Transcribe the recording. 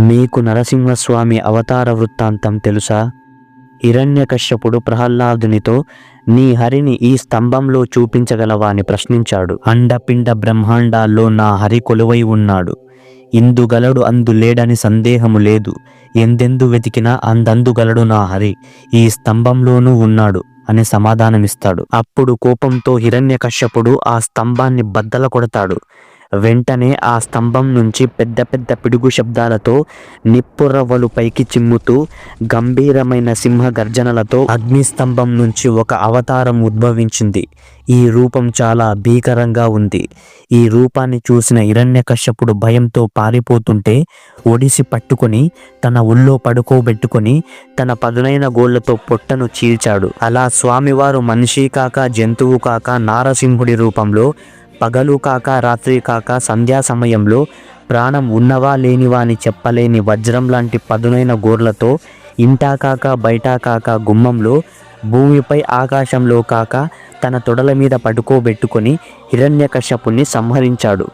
మీకు నరసింహస్వామి అవతార వృత్తాంతం తెలుసా? హిరణ్యకశ్యపుడు ప్రహ్లాదునితో నీ హరిని ఈ స్తంభంలో చూపించగలవా అని ప్రశ్నించాడు. అండపిండ బ్రహ్మాండాల్లో నా హరి కొలువై ఉన్నాడు. ఇందుగలడు అందు లేడని సందేహము లేదు. ఎందెందు వెతికినా అందందుగలడు నా హరి. ఈ స్తంభంలోనూ ఉన్నాడు అని సమాధానమిస్తాడు. అప్పుడు కోపంతో హిరణ్యకశ్యపుడు ఆ స్తంభాన్ని బద్దల కొడతాడు. వెంటనే ఆ స్తంభం నుంచి పెద్ద పెద్ద పిడుగు శబ్దాలతో నిప్పురవ్వలు పైకి చిమ్ముతూ గంభీరమైన సింహ గర్జనలతో అగ్నిస్తంభం నుంచి ఒక అవతారం ఉద్భవించింది. ఈ రూపం చాలా భీకరంగా ఉంది. ఈ రూపాన్ని చూసిన హిరణ్యకశ్యపుడు భయంతో పారిపోతుంటే ఒడిసి పట్టుకొని తన ఒళ్ళో పడుకోబెట్టుకొని తన పదునైన గోళ్ళతో పొట్టను చీల్చాడు. అలా స్వామివారు మనిషి కాక జంతువు కాక నారసింహుడి రూపంలో పగలు కాక రాత్రి కాక సంధ్యా సమయంలో ప్రాణం ఉన్నవా లేనివా అని చెప్పలేని వజ్రం లాంటి పదునైన గోర్లతో ఇంటా కాక బయట కాక గుమ్మంలో భూమిపై ఆకాశంలో కాక తన తొడల మీద పడుకోబెట్టుకొని హిరణ్యకశ్యపుణ్ణి సంహరించాడు.